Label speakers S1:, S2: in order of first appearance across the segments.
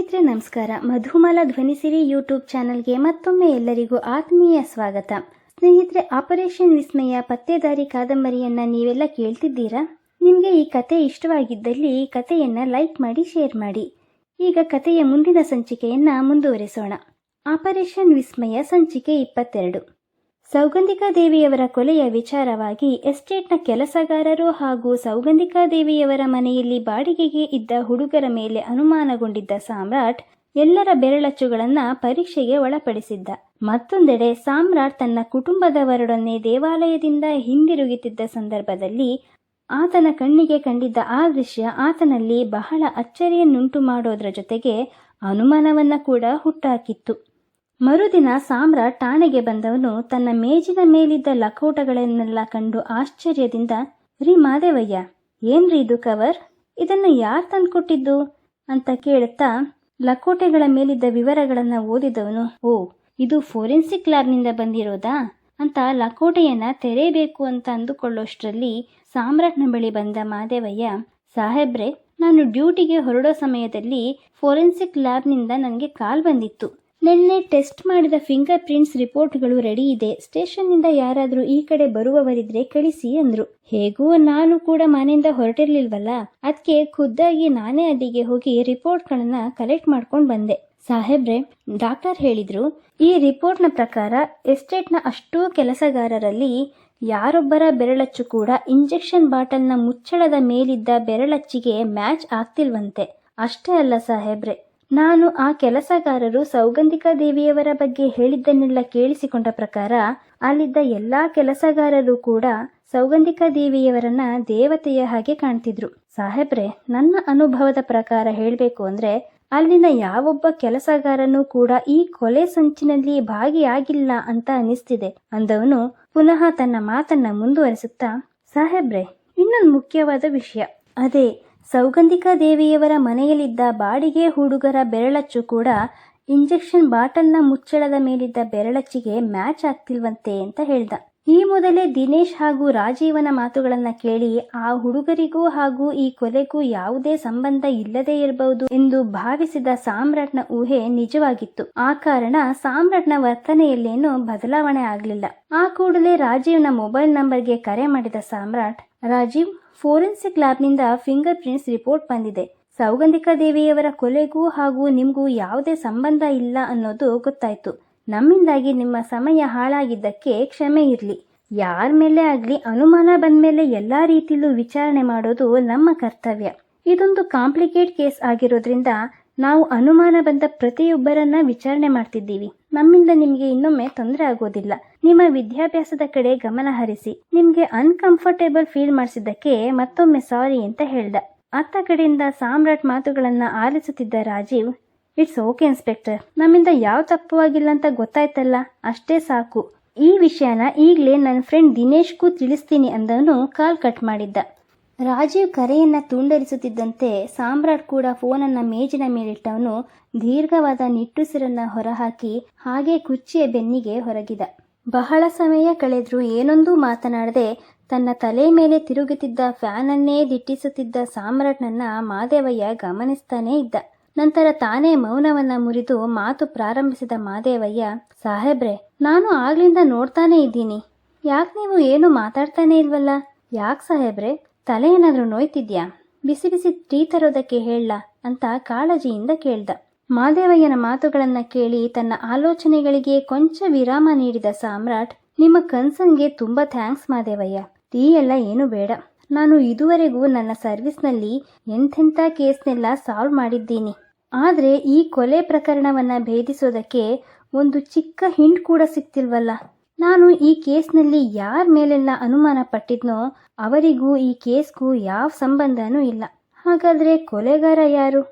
S1: ಸ್ನೇಹಿತರೆ, ನಮಸ್ಕಾರ. ಮಧುಮಾಲ ಧ್ವನಿಸಿರಿ ಯೂಟ್ಯೂಬ್ ಚಾನೆಲ್ಗೆ ಮತ್ತೊಮ್ಮೆ ಎಲ್ಲರಿಗೂ ಆತ್ಮೀಯ ಸ್ವಾಗತ. ಸ್ನೇಹಿತರೆ, ಆಪರೇಷನ್ ವಿಸ್ಮಯ ಪತ್ತೇದಾರಿ ಕಾದಂಬರಿಯನ್ನ ನೀವೆಲ್ಲ ಕೇಳ್ತಿದ್ದೀರಾ? ನಿಮಗೆ ಈ ಕತೆ ಇಷ್ಟವಾಗಿದ್ದಲ್ಲಿ ಈ ಕಥೆಯನ್ನ ಲೈಕ್ ಮಾಡಿ, ಶೇರ್ ಮಾಡಿ. ಈಗ ಕಥೆಯ ಮುಂದಿನ ಸಂಚಿಕೆಯನ್ನ ಮುಂದುವರಿಸೋಣ. ಆಪರೇಷನ್ ವಿಸ್ಮಯ ಸಂಚಿಕೆ ಇಪ್ಪತ್ತೆರಡು. ಸೌಗಂಧಿಕಾ ದೇವಿಯವರ ಕೊಲೆಯ ವಿಚಾರವಾಗಿ ಎಸ್ಟೇಟ್ನ ಕೆಲಸಗಾರರು ಹಾಗೂ ಸೌಗಂಧಿಕಾ ದೇವಿಯವರ ಮನೆಯಲ್ಲಿ ಬಾಡಿಗೆಗೆ ಇದ್ದ ಹುಡುಗರ ಮೇಲೆ ಅನುಮಾನಗೊಂಡಿದ್ದ ಸಾಮ್ರಾಟ್ ಎಲ್ಲರ ಬೆರಳಚ್ಚುಗಳನ್ನ ಪರೀಕ್ಷೆಗೆ ಒಳಪಡಿಸಿದ್ದ. ಮತ್ತೊಂದೆಡೆ ಸಾಮ್ರಾಟ್ ತನ್ನ ಕುಟುಂಬದವರೊಡನೆ ದೇವಾಲಯದಿಂದ ಹಿಂದಿರುಗುತ್ತಿದ್ದ ಸಂದರ್ಭದಲ್ಲಿ ಆತನ ಕಣ್ಣಿಗೆ ಕಂಡಿದ್ದ ಆ ದೃಶ್ಯ ಆತನಲ್ಲಿ ಬಹಳ ಅಚ್ಚರಿಯನ್ನುಂಟು ಮಾಡೋದ್ರ ಜೊತೆಗೆ ಅನುಮಾನವನ್ನ ಕೂಡ ಹುಟ್ಟಾಕಿತ್ತು. ಮರುದಿನ ಸಾಮ್ರಾಟ್ ಠಾಣೆಗೆ ಬಂದವನು ತನ್ನ ಮೇಜಿನ ಮೇಲಿದ್ದ ಲಕೋಟಗಳನ್ನೆಲ್ಲ ಕಂಡು ಆಶ್ಚರ್ಯದಿಂದ, ರೀ ಮಾದೇವಯ್ಯ, ಏನ್ರಿ ಇದು ಕವರ್? ಇದನ್ನು ಯಾರು ತಂದ್ಕೊಟ್ಟಿದ್ದು? ಅಂತ ಕೇಳುತ್ತಾ ಲಕೋಟೆಗಳ ಮೇಲಿದ್ದ ವಿವರಗಳನ್ನ ಓದಿದವನು, ಓ, ಇದು ಫೋರೆನ್ಸಿಕ್ ಲ್ಯಾಬ್ನಿಂದ ಬಂದಿರೋದಾ? ಅಂತ ಲಕೋಟೆಯನ್ನ ತೆರೆಯಬೇಕು ಅಂತ ಅಂದುಕೊಳ್ಳೋಷ್ಟರಲ್ಲಿ ಸಾಮ್ರಾಟ್ನ ಬಳಿ ಬಂದ ಮಾದೇವಯ್ಯ, ಸಾಹೇಬ್ರೆ, ನಾನು ಡ್ಯೂಟಿಗೆ ಹೊರಡೋ ಸಮಯದಲ್ಲಿ ಫೋರೆನ್ಸಿಕ್ ಲ್ಯಾಬ್ನಿಂದ ನನಗೆ ಕಾಲ್ ಬಂದಿತ್ತು. ನಿನ್ನೆ ಟೆಸ್ಟ್ ಮಾಡಿದ ಫಿಂಗರ್ ಪ್ರಿಂಟ್ಸ್ ರಿಪೋರ್ಟ್ಗಳು ರೆಡಿ ಇದೆ. ಸ್ಟೇಷನ್ನಿಂದ ಯಾರಾದರೂ ಈ ಕಡೆ ಬರುವವರಿದ್ರೆ ಕಳಿಸಿ ಅಂದ್ರು. ಹೇಗೂ ನಾನು ಕೂಡ ಮನೆಯಿಂದ ಹೊರಟಿರ್ಲಿಲ್ವಲ್ಲ? ಅದಕ್ಕೆ ಖುದ್ದಾಗಿ ನಾನೇ ಅಲ್ಲಿಗೆ ಹೋಗಿ ರಿಪೋರ್ಟ್ಗಳನ್ನ ಕಲೆಕ್ಟ್ ಮಾಡ್ಕೊಂಡು ಬಂದೆ. ಸಾಹೇಬ್ರೆ, ಡಾಕ್ಟರ್ ಹೇಳಿದ್ರು, ಈ ರಿಪೋರ್ಟ್ನ ಪ್ರಕಾರ ಎಸ್ಟೇಟ್ನ ಅಷ್ಟೂ ಕೆಲಸಗಾರರಲ್ಲಿ ಯಾರೊಬ್ಬರ ಬೆರಳಚ್ಚು ಕೂಡ ಇಂಜೆಕ್ಷನ್ ಬಾಟಲ್ನ ಮುಚ್ಚಳದ ಮೇಲಿದ್ದ ಬೆರಳಚ್ಚಿಗೆ ಮ್ಯಾಚ್ ಆಗ್ತಿಲ್ವಂತೆ. ಅಷ್ಟೇ ಅಲ್ಲ ಸಾಹೇಬ್ರೆ. ನಾನು ಆ ಕೆಲಸಗಾರರು ಸೌಗಂಧಿಕಾ ದೇವಿಯವರ ಬಗ್ಗೆ ಹೇಳಿದ್ದನ್ನೆಲ್ಲ ಕೇಳಿಸಿಕೊಂಡ ಪ್ರಕಾರ ಅಲ್ಲಿದ್ದ ಎಲ್ಲಾ ಕೆಲಸಗಾರರು ಕೂಡ ಸೌಗಂಧಿಕಾ ದೇವಿಯವರನ್ನ ದೇವತೆಯ ಹಾಗೆ ಕಾಣ್ತಿದ್ರು. ಸಾಹೇಬ್ರೆ, ನನ್ನ ಅನುಭವದ ಪ್ರಕಾರ ಹೇಳಬೇಕು ಅಂದ್ರೆ ಅಲ್ಲಿನ ಯಾವೊಬ್ಬ ಕೆಲಸಗಾರನೂ ಕೂಡ ಈ ಕೊಲೆ ಸಂಚಿನಲ್ಲಿ ಭಾಗಿಯಾಗಿಲ್ಲ ಅಂತ ಅನಿಸ್ತಿದೆ ಅಂದವನು ಪುನಃ ತನ್ನ ಮಾತನ್ನ ಮುಂದುವರಿಸುತ್ತಾ, ಸಾಹೇಬ್ರೆ, ಇನ್ನೊಂದು ಮುಖ್ಯವಾದ ವಿಷಯ. ಅದೇ ಸೌಗಂಧಿಕಾ ದೇವಿಯವರ ಮನೆಯಲ್ಲಿದ್ದ ಬಾಡಿಗೆ ಹುಡುಗರ ಬೆರಳಚ್ಚು ಕೂಡ ಇಂಜೆಕ್ಷನ್ ಬಾಟಲ್ನ ಮುಚ್ಚಳದ ಮೇಲಿದ್ದ ಬೆರಳಚ್ಚಿಗೆ ಮ್ಯಾಚ್ ಆಗ್ತಿಲ್ವಂತೆ ಅಂತ ಹೇಳ್ದ. ಈ ಮೊದಲೇ ದಿನೇಶ್ ಹಾಗೂ ರಾಜೀವನ ಮಾತುಗಳನ್ನ ಕೇಳಿ ಆ ಹುಡುಗರಿಗೂ ಹಾಗೂ ಈ ಕೊಲೆಗೂ ಯಾವುದೇ ಸಂಬಂಧ ಇಲ್ಲದೇ ಇರಬಹುದು ಎಂದು ಭಾವಿಸಿದ ಸಾಮ್ರಾಟ್ನ ಊಹೆ ನಿಜವಾಗಿತ್ತು. ಆ ಕಾರಣ ಸಾಮ್ರಾಟ್ನ ವರ್ತನೆಯಲ್ಲೇನೂ ಬದಲಾವಣೆ ಆಗಲಿಲ್ಲ. ಆ ಕೂಡಲೇ ರಾಜೀವ್ನ ಮೊಬೈಲ್ ನಂಬರ್ಗೆ ಕರೆ ಮಾಡಿದ ಸಾಮ್ರಾಟ್, ರಾಜೀವ್ ಫೋರೆನ್ಸಿಕ್ ಲ್ಯಾಬ್ನಿಂದ ಫಿಂಗರ್ ಪ್ರಿಂಟ್ಸ್ ರಿಪೋರ್ಟ್ ಬಂದಿದೆ. ಸೌಗಂಧಿಕಾ ದೇವಿಯವರ ಕೊಲೆಗೂ ಹಾಗೂ ನಿಮಗೂ ಯಾವುದೇ ಸಂಬಂಧ ಇಲ್ಲ ಅನ್ನೋದು ಗೊತ್ತಾಯ್ತು. ನಮ್ಮಿಂದಾಗಿ ನಿಮ್ಮ ಸಮಯ ಹಾಳಾಗಿದ್ದಕ್ಕೆ ಕ್ಷಮೆ ಇರಲಿ. ಯಾರ ಮೇಲೆ ಆಗಲಿ ಅನುಮಾನ ಬಂದ್ಮೇಲೆ ಎಲ್ಲ ರೀತಿಯಲ್ಲೂ ವಿಚಾರಣೆ ಮಾಡೋದು ನಮ್ಮ ಕರ್ತವ್ಯ. ಇದೊಂದು ಕಾಂಪ್ಲಿಕೇಟ್ ಕೇಸ್ ಆಗಿರೋದ್ರಿಂದ ನಾವು ಅನುಮಾನ ಬಂದ ಪ್ರತಿಯೊಬ್ಬರನ್ನ ವಿಚಾರಣೆ ಮಾಡ್ತಿದ್ದೀವಿ. ನಮ್ಮಿಂದ ನಿಮಗೆ ಇನ್ನೊಮ್ಮೆ ತೊಂದರೆ ಆಗೋದಿಲ್ಲ. ನಿಮ್ಮ ವಿದ್ಯಾಭ್ಯಾಸದ ಕಡೆ ಗಮನ ಹರಿಸಿ. ನಿಮಗೆ ಅನ್ಕಂಫರ್ಟೇಬಲ್ ಫೀಲ್ ಮಾಡಿಸಿದ್ದಕ್ಕೆ ಮತ್ತೊಮ್ಮೆ ಸಾರಿ ಅಂತ ಹೇಳ್ದ. ಅತ್ತ ಕಡೆಯಿಂದ ಸಾಮ್ರಾಟ್ ಮಾತುಗಳನ್ನ ಆಲಿಸುತ್ತಿದ್ದ ರಾಜೀವ್ ಇಟ್ಸ್ ಓಕೆ ಇನ್ಸ್ಪೆಕ್ಟರ್ ನಮ್ಮಿಂದ ಯಾವ ತಪ್ಪು ಆಗಿಲ್ಲ ಅಂತ ಗೊತ್ತಾಯ್ತಲ್ಲ? ಅಷ್ಟೇ ಸಾಕು. ಈ ವಿಷಯನ ಈಗಲೇ ನನ್ನ ಫ್ರೆಂಡ್ ದಿನೇಶ್ಗೂ ತಿಳಿಸ್ತೀನಿ ಅಂದನು ಕಾಲ್ ಕಟ್ ಮಾಡಿದ್ದ. ರಾಜೀವ್ ಕರೆಯನ್ನ ತುಂಡರಿಸುತ್ತಿದ್ದಂತೆ ಸಾಮ್ರಾಟ್ ಕೂಡ ಫೋನನ್ನ ಮೇಜಿನ ಮೇಲಿಟ್ಟವನು ದೀರ್ಘವಾದ ನಿಟ್ಟುಸಿರನ್ನ ಹೊರಹಾಕಿ ಹಾಗೆ ಕುಚ್ಚಿಯ ಬೆನ್ನಿಗೆ ಹೊರಗಿದ. ಬಹಳ ಸಮಯ ಕಳೆದರೂ ಏನೊಂದೂ ಮಾತನಾಡದೆ ತನ್ನ ತಲೆ ಮೇಲೆ ತಿರುಗುತ್ತಿದ್ದ ಫ್ಯಾನನ್ನೇ ದಿಟ್ಟಿಸುತ್ತಿದ್ದ ಸಾಮ್ರಾಟ್ನನ್ನ ಮಾದೇವಯ್ಯ ಗಮನಿಸ್ತಾನೇ ಇದ್ದ. ನಂತರ ತಾನೇ ಮೌನವನ್ನ ಮುರಿದು ಮಾತು ಪ್ರಾರಂಭಿಸಿದ ಮಾದೇವಯ್ಯ, ಸಾಹೇಬ್ರೆ, ನಾನು ಆಗ್ಲಿಂದ ನೋಡ್ತಾನೇ ಇದ್ದೀನಿ. ಯಾಕೆ ನೀವು ಏನು ಮಾತಾಡ್ತಾನೆ ಇಲ್ವಲ್ಲ? ಯಾಕೆ ಸಾಹೇಬ್ರೆ? ತಲೆ ಏನಾದರೂ ನೋಯ್ತಿದ್ಯಾ? ಬಿಸಿ ಬಿಸಿ ಟೀ ತರೋದಕ್ಕೆ ಹೇಳ ಅಂತ ಕಾಳಜಿಯಿಂದ ಕೇಳ್ದ. ಮಾದೇವಯ್ಯನ ಮಾತುಗಳನ್ನ ಕೇಳಿ ತನ್ನ ಆಲೋಚನೆಗಳಿಗೆ ಕೊಂಚ ವಿರಾಮ ನೀಡಿದ ಸಾಮ್ರಾಟ್, ನಿಮ್ಮ ಕನ್ಸನ್ಗೆ ತುಂಬಾ ಥ್ಯಾಂಕ್ಸ್ ಮಾದೇವಯ್ಯ. ಟೀ ಎಲ್ಲ ಏನು ಬೇಡ. ನಾನು ಇದುವರೆಗೂ ನನ್ನ ಸರ್ವಿಸ್ನಲ್ಲಿ ಎಂಥೆಂಥ ಕೇಸ್ನೆಲ್ಲ ಸಾಲ್ವ್ ಮಾಡಿದ್ದೀನಿ. ಆದರೆ ಈ ಕೊಲೆ ಪ್ರಕರಣವನ್ನ ಭೇದಿಸೋದಕ್ಕೆ ಒಂದು ಚಿಕ್ಕ ಹಿಂಟ್ ಕೂಡ ಸಿಕ್ತಿಲ್ವಲ್ಲ? ನಾನು ಈ ಕೇಸ್ನಲ್ಲಿ ಯಾರ ಮೇಲೆಲ್ಲ ಅನುಮಾನ ಪಟ್ಟಿದ್ನೋ ಅವರಿಗೂ ಈ ಕೇಸ್ಗೂ ಯಾವ ಸಂಬಂಧನೂ ಇಲ್ಲ. ಹಾಗಾದ್ರೆ ಕೊಲೆಗಾರ ಯಾರು?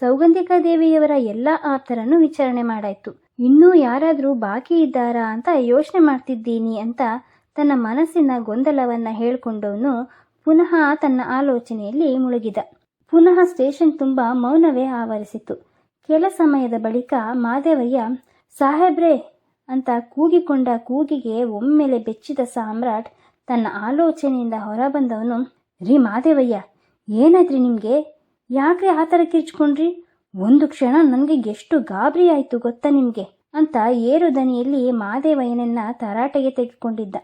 S1: ಸೌಗಂಧಿಕಾ ದೇವಿಯವರ ಎಲ್ಲ ಆಪ್ತರನ್ನು ವಿಚಾರಣೆ ಮಾಡಾಯ್ತು. ಇನ್ನೂ ಯಾರಾದರೂ ಬಾಕಿ ಇದ್ದಾರಾ ಅಂತ ಯೋಚನೆ ಮಾಡ್ತಿದ್ದೀನಿ ಅಂತ ತನ್ನ ಮನಸ್ಸಿನ ಗೊಂದಲವನ್ನ ಹೇಳ್ಕೊಂಡವನು ಪುನಃ ತನ್ನ ಆಲೋಚನೆಯಲ್ಲಿ ಮುಳುಗಿದ. ಪುನಃ ಸ್ಟೇಷನ್ ತುಂಬ ಮೌನವೇ ಆವರಿಸಿತು. ಕೆಲ ಸಮಯದ ಬಳಿಕ ಮಾದೇವಯ್ಯ, ಸಾಹೇಬ್ರೆ ಅಂತ ಕೂಗಿಕೊಂಡ ಕೂಗಿಗೆ ಒಮ್ಮೆಲೆ ಬೆಚ್ಚಿದ ಸಾಮ್ರಾಟ್ ತನ್ನ ಆಲೋಚನೆಯಿಂದ ಹೊರಬಂದವನು, ರೀ ಮಾದೇವಯ್ಯ, ಏನಾದ್ರಿ ನಿಮಗೆ? ಯಾಕ್ರಿ ಆ ಥರ ಕಿರ್ಚ್ಕೊಂಡ್ರಿ? ಒಂದು ಕ್ಷಣ ನನಗೆ ಎಷ್ಟು ಗಾಬರಿ ಆಯಿತು ಗೊತ್ತಾ ನಿಮಗೆ? ಅಂತ ಏರು ದನಿಯಲ್ಲಿ ಮಾದೇವಯ್ಯನನ್ನ ತರಾಟೆಗೆ ತೆಗೆದುಕೊಂಡಿದ್ದ.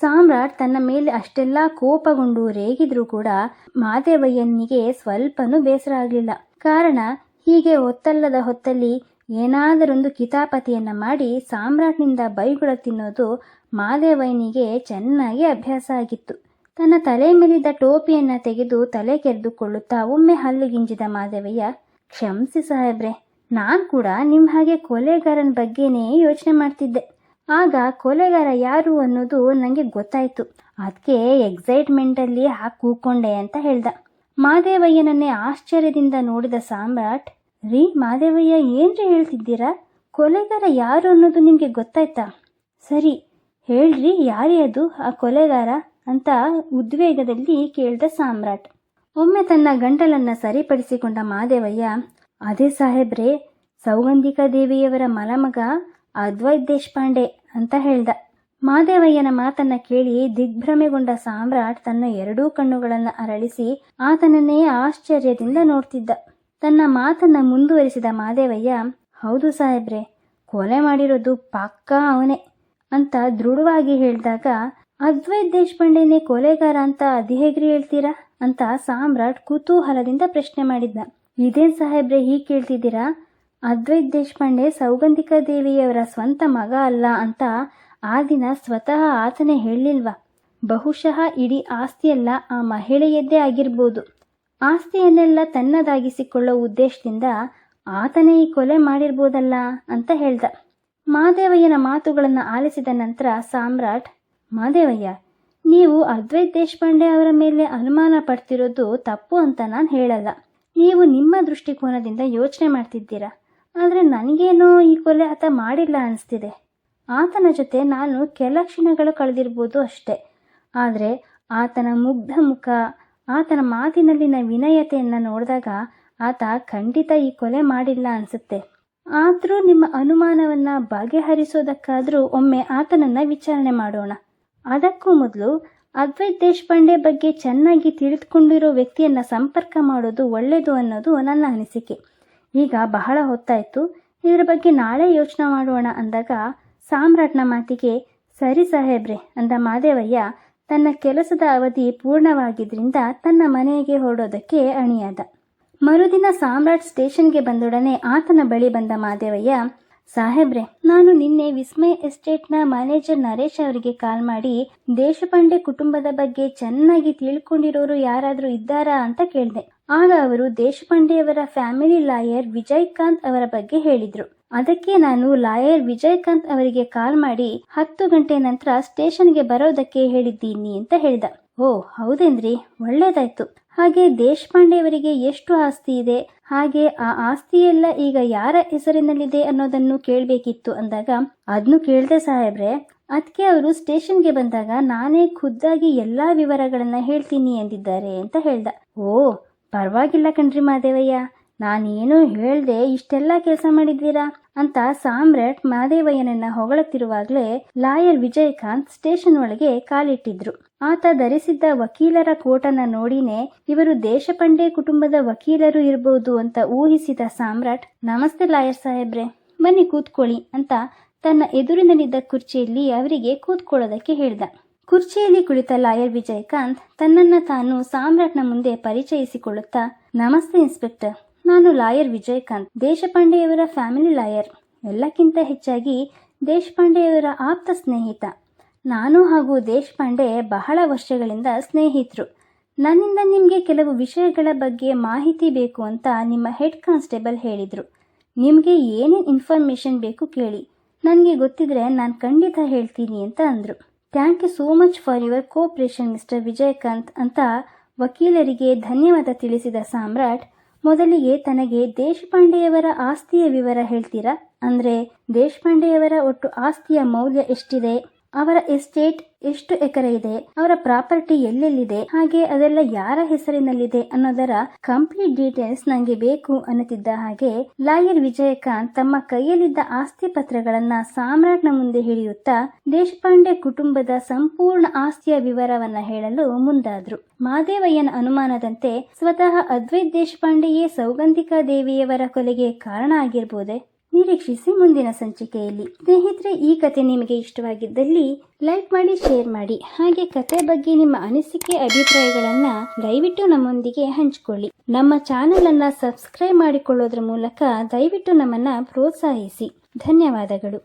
S1: ಸಾಮ್ರಾಟ್ ತನ್ನ ಮೇಲೆ ಅಷ್ಟೆಲ್ಲ ಕೋಪಗೊಂಡು ರೇಗಿದ್ರೂ ಕೂಡ ಮಾದೇವಯ್ಯನಿಗೆ ಸ್ವಲ್ಪನೂ ಬೇಸರ ಆಗಲಿಲ್ಲ. ಕಾರಣ ಹೀಗೆ ಹೊತ್ತಲ್ಲದ ಹೊತ್ತಲ್ಲಿ ಏನಾದರೊಂದು ಕಿತಾಪತಿಯನ್ನು ಮಾಡಿ ಸಾಮ್ರಾಟ್ನಿಂದ ಬೈಗುಳ ತಿನ್ನೋದು ಮಾದೇವೈನಿಗೆ ಚೆನ್ನಾಗಿ ಅಭ್ಯಾಸ ಆಗಿತ್ತು. ತನ್ನ ತಲೆ ಮೇಲಿದ್ದ ಟೋಪಿಯನ್ನು ತೆಗೆದು ತಲೆ ಕೆರೆದುಕೊಳ್ಳುತ್ತಾ ಒಮ್ಮೆ ಹಲ್ಲುಗಿಂಜಿದ ಮಾದೇವಯ್ಯ, ಕ್ಷಮಿಸಿ ಸಾಹೇಬ್ರೆ, ನಾನು ಕೂಡ ನಿಮ್ಮ ಹಾಗೆ ಕೊಲೆಗಾರನ ಬಗ್ಗೆನೇ ಯೋಚನೆ ಮಾಡ್ತಿದ್ದೆ. ಆಗ ಕೊಲೆಗಾರ ಯಾರು ಅನ್ನೋದು ನನಗೆ ಗೊತ್ತಾಯಿತು. ಅದಕ್ಕೆ ಎಕ್ಸೈಟ್ಮೆಂಟಲ್ಲಿ ಹಾಕಿ ಕೂಕೊಂಡೆ ಅಂತ ಹೇಳ್ದ. ಮಾದೇವಯ್ಯನನ್ನೇ ಆಶ್ಚರ್ಯದಿಂದ ನೋಡಿದ ಸಾಮ್ರಾಟ್ ರೀ, ಮಾದೇವಯ್ಯ ಏನ್ರಿ ಹೇಳ್ತಿದ್ದೀರಾ? ಕೊಲೆಗಾರ ಯಾರು ಅನ್ನೋದು ನಿಮಗೆ ಗೊತ್ತಾಯ್ತಾ? ಸರಿ, ಹೇಳ್ರಿ, ಯಾರೇ ಅದು, ಆ ಕೊಲೆಗಾರ ಅಂತ ಉದ್ವೇಗದಲ್ಲಿ ಕೇಳ್ದ ಸಾಮ್ರಾಟ್. ಒಮ್ಮೆ ತನ್ನ ಗಂಟಲನ್ನು ಸರಿಪಡಿಸಿಕೊಂಡ ಮಾದೇವಯ್ಯ, ಅದೇ ಸಾಹೇಬ್ರೆ, ಸೌಗಂಧಿಕಾ ದೇವಿಯವರ ಮಲಮಗ ಅದ್ವೈತ್ ದೇಶಪಾಂಡೆ ಅಂತ ಹೇಳ್ದ. ಮಾದೇವಯ್ಯನ ಮಾತನ್ನ ಕೇಳಿ ದಿಗ್ಭ್ರಮೆಗೊಂಡ ಸಾಮ್ರಾಟ್ ತನ್ನ ಎರಡೂ ಕಣ್ಣುಗಳನ್ನು ಅರಳಿಸಿ ಆತನನ್ನೇ ಆಶ್ಚರ್ಯದಿಂದ ನೋಡ್ತಿದ್ದ. ತನ್ನ ಮಾತನ್ನ ಮುಂದುವರಿಸಿದ ಮಾದೇವಯ್ಯ, ಹೌದು ಸಾಹೇಬ್ರೆ, ಕೊಲೆ ಮಾಡಿರೋದು ಪಕ್ಕಾ ಅವನೇ ಅಂತ ದೃಢವಾಗಿ ಹೇಳಿದಾಗ, ಅದ್ವೈತ್ ದೇಶಪಾಂಡೆನೇ ಕೊಲೆಗಾರ ಅಂತ ಅದೇಗ್ರಿ ಹೇಳ್ತೀರಾ? ಅಂತ ಸಾಮ್ರಾಟ್ ಕುತೂಹಲದಿಂದ ಪ್ರಶ್ನೆ ಮಾಡಿದ್ದ ಇದೇನ್ ಸಾಹೇಬ್ರೆ ಹೀಗೆ ಕೇಳ್ತಿದ್ದೀರಾ? ಅದ್ವೈತ್ ದೇಶಪಾಂಡೆ ಸೌಗಂಧಿಕಾ ದೇವಿಯವರ ಸ್ವಂತ ಮಗ ಅಲ್ಲ ಅಂತ ಆ ದಿನ ಸ್ವತಃ ಆತನೇ ಹೇಳಿಲ್ವಾ ಬಹುಶಃ ಇಡೀ ಆಸ್ತಿಯೆಲ್ಲ ಆ ಮಹಿಳೆಯದ್ದೇ ಆಗಿರ್ಬೋದು. ಆಸ್ತಿಯನ್ನೆಲ್ಲ ತನ್ನದಾಗಿಸಿಕೊಳ್ಳೋ ಉದ್ದೇಶದಿಂದ ಆತನೇ ಈ ಕೊಲೆ ಮಾಡಿರ್ಬೋದಲ್ಲ ಅಂತ ಹೇಳ್ದ. ಮಾದೇವಯ್ಯನ ಮಾತುಗಳನ್ನು ಆಲಿಸಿದ ನಂತರ ಸಾಮ್ರಾಟ್, ಮಾದೇವಯ್ಯ, ನೀವು ಅದ್ವೈತ್ ದೇಶಪಾಂಡೆ ಅವರ ಮೇಲೆ ಅನುಮಾನ ಪಡ್ತಿರೋದು ತಪ್ಪು ಅಂತ ನಾನು ಹೇಳಲ್ಲ. ನೀವು ನಿಮ್ಮ ದೃಷ್ಟಿಕೋನದಿಂದ ಯೋಚನೆ ಮಾಡ್ತಿದ್ದೀರಾ? ಆದರೆ ನನಗೇನೋ ಈ ಕೊಲೆ ಆತ ಮಾಡಿಲ್ಲ ಅನಿಸ್ತಿದೆ. ಆತನ ಜೊತೆ ನಾನು ಕೆಲ ಕ್ಷಣಗಳು ಕಳೆದಿರ್ಬೋದು ಅಷ್ಟೆ. ಆದರೆ ಆತನ ಮುಗ್ಧ ಮುಖ ಆತನ ಮಾತಿನಲ್ಲಿನ ವಿನಯತೆಯನ್ನು ನೋಡಿದಾಗ ಆತ ಖಂಡಿತ ಈ ಕೊಲೆ ಮಾಡಿಲ್ಲ ಅನಿಸುತ್ತೆ. ಆದರೂ ನಿಮ್ಮ ಅನುಮಾನವನ್ನು ಬಗೆಹರಿಸೋದಕ್ಕಾದರೂ ಒಮ್ಮೆ ಆತನನ್ನು ವಿಚಾರಣೆ ಮಾಡೋಣ. ಅದಕ್ಕೂ ಮೊದಲು ಅದ್ವೈತ್ ದೇಶಪಾಂಡೆ ಬಗ್ಗೆ ಚೆನ್ನಾಗಿ ತಿಳಿದುಕೊಂಡಿರೋ ವ್ಯಕ್ತಿಯನ್ನು ಸಂಪರ್ಕ ಮಾಡೋದು ಒಳ್ಳೆಯದು ಅನ್ನೋದು ನನ್ನ ಅನಿಸಿಕೆ. ಈಗ ಬಹಳ ಹೊತ್ತಾಯಿತು. ಇದರ ಬಗ್ಗೆ ನಾಳೆ ಯೋಚನೆ ಮಾಡೋಣ ಅಂದಾಗ ಸಾಮ್ರಾಟ್ನ ಮಾತಿಗೆ, ಸರಿ ಸಾಹೇಬ್ರೆ ಅಂದ ಮಾದೇವಯ್ಯ ತನ್ನ ಕೆಲಸದ ಅವಧಿ ಪೂರ್ಣವಾಗಿದ್ದರಿಂದ ತನ್ನ ಮನೆಗೆ ಹೊರಡೋದಕ್ಕೆ ಅಣಿಯಾದ. ಮರುದಿನ ಸಾಮ್ರಾಟ್ ಸ್ಟೇಷನ್ಗೆ ಬಂದೊಡನೆ ಆತನ ಬಳಿ ಬಂದ ಮಾದೇವಯ್ಯ, ಸಾಹೇಬ್ರೆ, ನಾನು ನಿನ್ನೆ ವಿಸ್ಮಯ ಎಸ್ಟೇಟ್ನ ಮ್ಯಾನೇಜರ್ ನರೇಶ್ ಅವರಿಗೆ ಕಾಲ್ ಮಾಡಿ ದೇಶಪಾಂಡೆ ಕುಟುಂಬದ ಬಗ್ಗೆ ಚೆನ್ನಾಗಿ ತಿಳ್ಕೊಂಡಿರೋರು ಯಾರಾದರೂ ಇದ್ದಾರಾ ಅಂತ ಕೇಳಿದೆ. ಆಗ ಅವರು ದೇಶಪಾಂಡೆಯವರ ಫ್ಯಾಮಿಲಿ ಲಾಯರ್ ವಿಜಯಕಾಂತ್ ಅವರ ಬಗ್ಗೆ ಹೇಳಿದ್ರು. ಅದಕ್ಕೆ ನಾನು ಲಾಯರ್ ವಿಜಯಕಾಂತ್ ಅವರಿಗೆ ಕಾಲ್ ಮಾಡಿ ಹತ್ತು ಗಂಟೆ ನಂತರ ಸ್ಟೇಷನ್ಗೆ ಬರೋದಕ್ಕೆ ಹೇಳಿದ್ದೀನಿ ಅಂತ ಹೇಳಿದ. ಓ, ಹೌದೇನ್ರಿ? ಒಳ್ಳೇದಾಯ್ತು. ಹಾಗೆ ದೇಶಪಾಂಡೆ ಅವರಿಗೆ ಎಷ್ಟು ಆಸ್ತಿ ಇದೆ? ಹಾಗೆ ಆ ಆಸ್ತಿಯೆಲ್ಲ ಈಗ ಯಾರ ಹೆಸರಿನಲ್ಲಿದೆ ಅನ್ನೋದನ್ನು ಕೇಳಬೇಕಿತ್ತು ಅಂದಾಗ ಅದನ್ನು ಕೇಳಿದೆ ಸಾಹೇಬ್ರೆ ಅದಕ್ಕೆ ಅವರು ಸ್ಟೇಷನ್ಗೆ ಬಂದಾಗ ನಾನೇ ಖುದ್ದಾಗಿ ಎಲ್ಲಾ ವಿವರಗಳನ್ನ ಹೇಳ್ತೀನಿ ಎಂದಿದ್ದಾರೆ ಅಂತ ಹೇಳ್ದ. ಓ, ಪರವಾಗಿಲ್ಲ ಕಣ್ರಿ ಮಾದೇವಯ್ಯ. ನಾನೇನು ಹೇಳ್ದೆ ಇಷ್ಟೆಲ್ಲ ಕೆಲಸ ಮಾಡಿದ್ದೀರಾ? ಅಂತ ಸಾಮ್ರಾಟ್ ಮಾದೇವಯ್ಯನನ್ನ ಹೊಗಳುತ್ತಿರುವಾಗಲೇ ಲಾಯರ್ ವಿಜಯಕಾಂತ್ ಸ್ಟೇಷನ್ ಒಳಗೆ ಕಾಲಿಟ್ಟಿದ್ರು. ಆತ ಧರಿಸಿದ್ದ ವಕೀಲರ ಕೋಟನ್ನ ನೋಡಿನೇ ಇವರು ದೇಶಪಾಂಡೆ ಕುಟುಂಬದ ವಕೀಲರು ಇರಬಹುದು ಅಂತ ಊಹಿಸಿದ ಸಾಮ್ರಾಟ್, ನಮಸ್ತೆ ಲಾಯರ್ ಸಾಹೇಬ್ರೆ, ಬನ್ನಿ ಕೂತ್ಕೊಳ್ಳಿ ಅಂತ ತನ್ನ ಎದುರಿನಲ್ಲಿದ್ದ ಕುರ್ಚಿಯಲ್ಲಿ ಅವರಿಗೆ ಕೂತ್ಕೊಳ್ಳೋದಕ್ಕೆ ಹೇಳ್ದ. ಕುರ್ಚಿಯಲ್ಲಿ ಕುಳಿತ ಲಾಯರ್ ವಿಜಯಕಾಂತ್ ತನ್ನನ್ನ ತಾನು ಸಾಮ್ರಾಟ್ನ ಮುಂದೆ ಪರಿಚಯಿಸಿಕೊಳ್ಳುತ್ತಾ, ನಮಸ್ತೆ ಇನ್ಸ್ಪೆಕ್ಟರ್ ನಾನು ಲಾಯರ್ ವಿಜಯಕಾಂತ್. ದೇಶಪಾಂಡೆಯವರ ಫ್ಯಾಮಿಲಿ ಲಾಯರ್. ಎಲ್ಲಕ್ಕಿಂತ ಹೆಚ್ಚಾಗಿ ದೇಶಪಾಂಡೆಯವರ ಆಪ್ತ ಸ್ನೇಹಿತ. ನಾನು ಹಾಗೂ ದೇಶಪಾಂಡೆ ಬಹಳ ವರ್ಷಗಳಿಂದ ಸ್ನೇಹಿತರು. ನನ್ನಿಂದ ನಿಮಗೆ ಕೆಲವು ವಿಷಯಗಳ ಬಗ್ಗೆ ಮಾಹಿತಿ ಬೇಕು ಅಂತ ನಿಮ್ಮ ಹೆಡ್ ಕಾನ್ಸ್ಟೇಬಲ್ ಹೇಳಿದರು. ನಿಮಗೆ ಏನೇನು ಇನ್ಫಾರ್ಮೇಷನ್ ಬೇಕು ಕೇಳಿ. ನನಗೆ ಗೊತ್ತಿದ್ರೆ ನಾನು ಖಂಡಿತ ಹೇಳ್ತೀನಿ ಅಂತ ಅಂದರು. Thank you so much for your cooperation mister Vijayakanth ಅಂತ ವಕೀಲರಿಗೆ ಧನ್ಯವಾದ ತಿಳಿಸಿದ ಸಾಮ್ರಾಟ್. ಮೊದಲಿಗೆ ತನಗೆ ದೇಶಪಾಂಡೆಯವರ ಆಸ್ತಿಯ ವಿವರ ಹೇಳ್ತೀರಾ? ಅಂದರೆ ದೇಶಪಾಂಡೆಯವರ ಒಟ್ಟು ಆಸ್ತಿಯ ಮೌಲ್ಯ ಎಷ್ಟಿದೆ? ಅವರ ಎಸ್ಟೇಟ್ ಎಷ್ಟು ಎಕರೆ ಇದೆ, ಅವರ ಪ್ರಾಪರ್ಟಿ ಎಲ್ಲೆಲ್ಲಿದೆ, ಹಾಗೆ ಅದೆಲ್ಲ ಯಾರ ಹೆಸರಿನಲ್ಲಿದೆ ಅನ್ನೋದರ ಕಂಪ್ಲೀಟ್ ಡೀಟೇಲ್ಸ್ ನಂಗೆ ಬೇಕು ಅನ್ನುತ್ತಿದ್ದ ಹಾಗೆ ಲಾಯರ್ ವಿಜಯಕಾಂತ್ ತಮ್ಮ ಕೈಯಲ್ಲಿದ್ದ ಆಸ್ತಿ ಪತ್ರಗಳನ್ನ ಸಾಮ್ರಾಟ್ನ ಮುಂದೆ ಹಿಡಿಯುತ್ತಾ ದೇಶಪಾಂಡೆ ಕುಟುಂಬದ ಸಂಪೂರ್ಣ ಆಸ್ತಿಯ ವಿವರವನ್ನ ಹೇಳಲು ಮುಂದಾದ್ರು. ಮಾದೇವಯ್ಯನ ಅನುಮಾನದಂತೆ ಸ್ವತಃ ಅದ್ವೈತ್ ದೇಶಪಾಂಡೆಯೇ ಸೌಗಂಧಿಕಾ ದೇವಿಯವರ ಕೊಲೆಗೆ ಕಾರಣ ಆಗಿರ್ಬೋದೆ? ನಿರೀಕ್ಷಿಸಿ ಮುಂದಿನ ಸಂಚಿಕೆಯಲ್ಲಿ. ಸ್ನೇಹಿತರೆ, ಈ ಕತೆ ನಿಮಗೆ ಇಷ್ಟವಾಗಿದ್ದಲ್ಲಿ ಲೈಕ್ ಮಾಡಿ ಶೇರ್ ಮಾಡಿ. ಹಾಗೆ ಕತೆ ಬಗ್ಗೆ ನಿಮ್ಮ ಅನಿಸಿಕೆ, ಅಭಿಪ್ರಾಯಗಳನ್ನ ದಯವಿಟ್ಟು ನಮ್ಮೊಂದಿಗೆ ಹಂಚಿಕೊಳ್ಳಿ. ನಮ್ಮ ಚಾನೆಲ್ ಅನ್ನ ಸಬ್ಸ್ಕ್ರೈಬ್ ಮಾಡಿಕೊಳ್ಳೋದ್ರ ಮೂಲಕ ದಯವಿಟ್ಟು ನಮ್ಮನ್ನ ಪ್ರೋತ್ಸಾಹಿಸಿ. ಧನ್ಯವಾದಗಳು.